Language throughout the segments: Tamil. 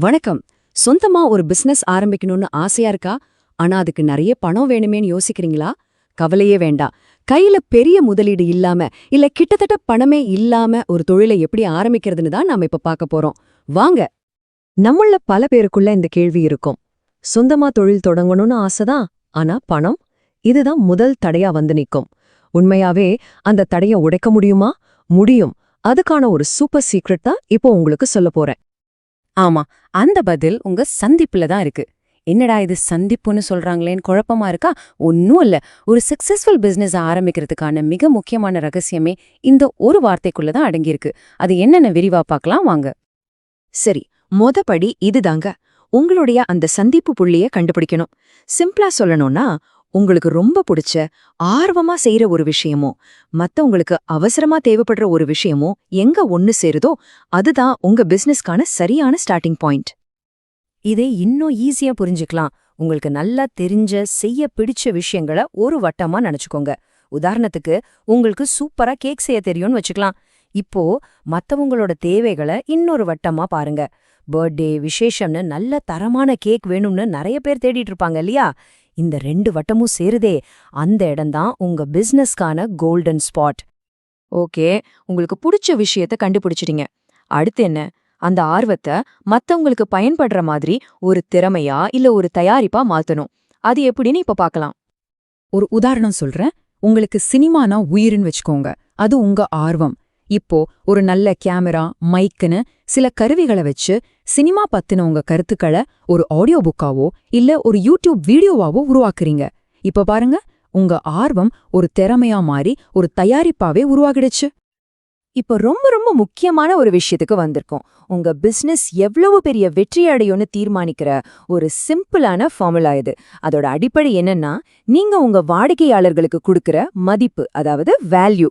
வணக்கம். சொந்தமா ஒரு பிசினஸ் ஆரம்பிக்கணும்னு ஆசையா இருக்கா? ஆனா அதுக்கு நிறைய பணம் வேணுமேன்னு யோசிக்கிறீங்களா? கவலையே வேண்டாம். கையில பெரிய முதலீடு இல்லாம இல்ல கிட்டத்தட்ட பணமே இல்லாம ஒரு தொழிலை எப்படி ஆரம்பிக்கிறதுன்னு தான் நாம இப்ப பார்க்க போறோம். வாங்க. நம்மள பல பேருக்குள்ள இந்த கேள்வி இருக்கும். சொந்தமா தொழில் தொடங்கணும்னு ஆசைதான் ஆனா பணம்? இதுதான் முதல் தடையா வந்து நிக்கும். உண்மையாவே அந்த தடைய உடைக்க முடியுமா? முடியும். அதுக்கான ஒரு சூப்பர் சீக்ரெட் தான் இப்போ உங்களுக்கு சொல்ல போறேன். ஆமா அந்த பதில் உங்க சந்திப்புல தான் இருக்கு. என்னடா இது சந்திப்புன்னு சொல்றாங்களேன்னு குழப்பமா இருக்கா? ஒன்றும் இல்லை. ஒரு சக்சஸ்ஃபுல் பிஸ்னஸ் ஆரம்பிக்கிறதுக்கான மிக முக்கியமான ரகசியமே இந்த ஒரு வார்த்தைக்குள்ள தான் அடங்கியிருக்கு. அது என்னென்ன விரிவா பார்க்கலாம் வாங்க. சரி மொதப்படி இதுதாங்க. உங்களுடைய அந்த சந்திப்பு புள்ளிய கண்டுபிடிக்கணும். சிம்பிளா சொல்லணும்னா உங்களுக்கு ரொம்ப பிடிச்ச ஆர்வமா செய்யற ஒரு விஷயமோ மத்தவங்களுக்கு அவசரமா தேவைப்படுற ஒரு விஷயமோ எங்க ஒன்னு சேருதோ அதுதான் உங்க பிசினஸ்க்கான சரியான ஸ்டார்டிங் பாயிண்ட் இதை இன்னும் ஈஸியா புரிஞ்சுக்கலாம். உங்களுக்கு நல்லா தெரிஞ்ச செய்ய பிடிச்ச விஷயங்களை ஒரு வட்டமா நினைச்சுக்கோங்க. உதாரணத்துக்கு உங்களுக்கு சூப்பரா கேக் செய்ய தெரியும்னு வச்சுக்கலாம். இப்போ மத்தவங்களோட தேவைகளை இன்னொரு வட்டமா பாருங்க. பர்த்டே விசேஷம்னு நல்ல தரமான கேக் வேணும்னு நிறைய பேர் தேடிட்டு இருப்பாங்க இல்லையா? இந்த ரெண்டு வட்டமும் சேருதே. அந்த இடம்தான் உங்க பிசினஸ்க்கான கோல்டன் ஸ்பாட் ஓகே உங்களுக்கு பிடிச்ச விஷயத்த கண்டுபிடிச்சிட்டீங்க. அடுத்து என்ன? அந்த ஆர்வத்தை மத்தவங்களுக்கு பயன்படுற மாதிரி ஒரு திறமையா இல்ல ஒரு தயாரிப்பா மாத்தணும். அது எப்படின்னு இப்ப பார்க்கலாம் ஒரு உதாரணம் சொல்றேன். உங்களுக்கு சினிமானா உயிர்னு வச்சுக்கோங்க. அது உங்க ஆர்வம். இப்போ ஒரு நல்ல கேமரா மைக்குன்னு சில கருவிகளை வச்சு சினிமா பத்தின உங்க கருத்துக்களை ஒரு ஆடியோ புக்காவோ இல்ல ஒரு யூடியூப் வீடியோவாவோ உருவாக்குறீங்க. இப்ப பாருங்க உங்க ஆர்வம் ஒரு திறமையா மாறி ஒரு தயாரிப்பாவே உருவாகிடுச்சு. இப்போ ரொம்ப ரொம்ப முக்கியமான ஒரு விஷயத்துக்கு வந்திருக்கோம். உங்க பிசினஸ் எவ்வளவு பெரிய வெற்றி அடையும்னு தீர்மானிக்கிற ஒரு சிம்பிளான ஃபார்முலா இது. அதோட அடிப்படை என்னன்னா நீங்க உங்க வாடிக்கையாளர்களுக்கு கொடுக்கிற மதிப்பு அதாவது வேல்யூ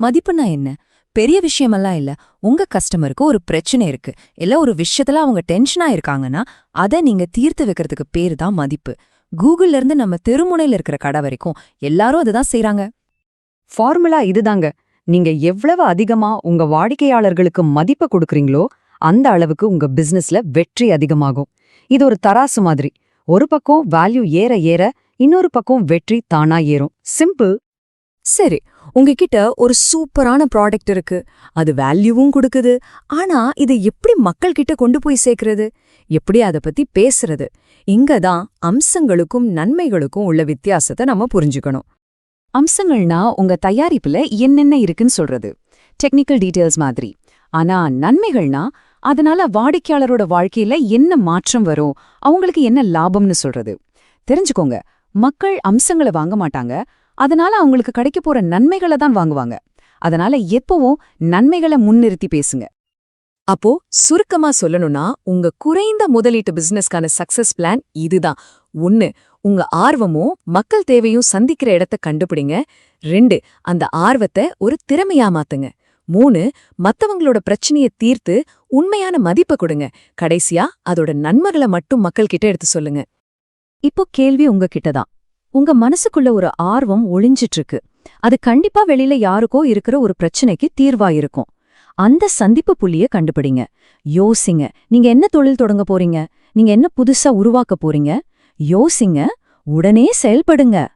மதிப்புனா என்ன? பெரிய விஷயமெல்லாம் இல்ல. உங்க கஸ்டமருக்கு ஒரு பிரச்சனை இருக்கு. இல்ல ஒரு விஷயத்துல அவங்க டென்ஷனா இருக்காங்கன்னா அதை நீங்க தீர்த்து வைக்கிறதுக்கு பேரு தான் மதிப்பு. கூகுள்ல இருந்து நம்ம தெருமுனையில இருக்கிற கடை வரைக்கும் எல்லாரும் அதுதான் செய்றாங்க. ஃபார்முலா இதுதாங்க. நீங்க எவ்வளவு அதிகமா உங்க வாடிக்கையாளர்களுக்கு மதிப்பை கொடுக்கறீங்களோ அந்த அளவுக்கு உங்க பிசினஸ்ல வெற்றி அதிகமாகும். இது ஒரு தராசு மாதிரி. ஒரு பக்கம் வேல்யூ ஏற ஏற இன்னொரு பக்கம் வெற்றி தானா ஏறும். சிம்பிள் சரி. உங்ககிட்ட ஒரு சூப்பரான ப்ராடக்ட் இருக்கு. அது வேல்யூவும் கொடுக்குது. ஆனா இதை எப்படி மக்கள் கிட்ட கொண்டு போய் சேர்க்கறது? எப்படி அதை பத்தி பேசுறது? இங்க தான் அம்சங்களுக்கும் நன்மைகளுக்கும் உள்ள வித்தியாசத்தை நம்ம புரிஞ்சுக்கணும். அம்சங்கள்னா உங்க தயாரிப்புல என்னென்ன இருக்குன்னு சொல்றது. டெக்னிக்கல் டீடைல்ஸ் மாதிரி. ஆனா நன்மைகள்னா அதனால வாடிக்கையாளரோட வாழ்க்கையில என்ன மாற்றம் வரும்? அவங்களுக்கு என்ன லாபம்னு சொல்றது. தெரிஞ்சுக்கோங்க. மக்கள் அம்சங்களை வாங்க மாட்டாங்க. அதனால அவங்களுக்கு கிடைக்க போற நன்மைகளை தான் வாங்குவாங்க. அதனால எப்பவும் நன்மைகளை முன்னிறுத்தி பேசுங்க. அப்போ சுருக்கமா சொல்லணும்னா உங்க குறைந்த முதலீட்டு பிசினஸ்க்கான சக்சஸ் பிளான் இதுதான். ஒன்னு உங்க ஆர்வமும் மக்கள் தேவையும் சந்திக்கிற இடத்த கண்டுபிடிங்க. ரெண்டு அந்த ஆர்வத்தை ஒரு திறமையா மாத்துங்க. மூணு மத்தவங்களோட பிரச்சனைய தீர்த்து உண்மையான மதிப்பை கொடுங்க. கடைசியா அதோட நன்மைகளை மட்டும் மக்கள் கிட்ட எடுத்து சொல்லுங்க. இப்போ கேள்வி உங்ககிட்ட தான் உங்க மனசுக்குள்ள ஒரு ஆர்வம் ஒளிஞ்சிட்டு இருக்கு அது கண்டிப்பா வெளியில யாருக்கோ இருக்கிற ஒரு பிரச்சனைக்கு தீர்வா இருக்கும் அந்த சந்திப்பு புள்ளிய கண்டுபிடிங்க. யோசிங்க. நீங்க என்ன தொழில் தொடங்க போறீங்க? நீங்க என்ன புதுசா உருவாக்க போறீங்க? யோசிங்க. உடனே செயல்படுங்க.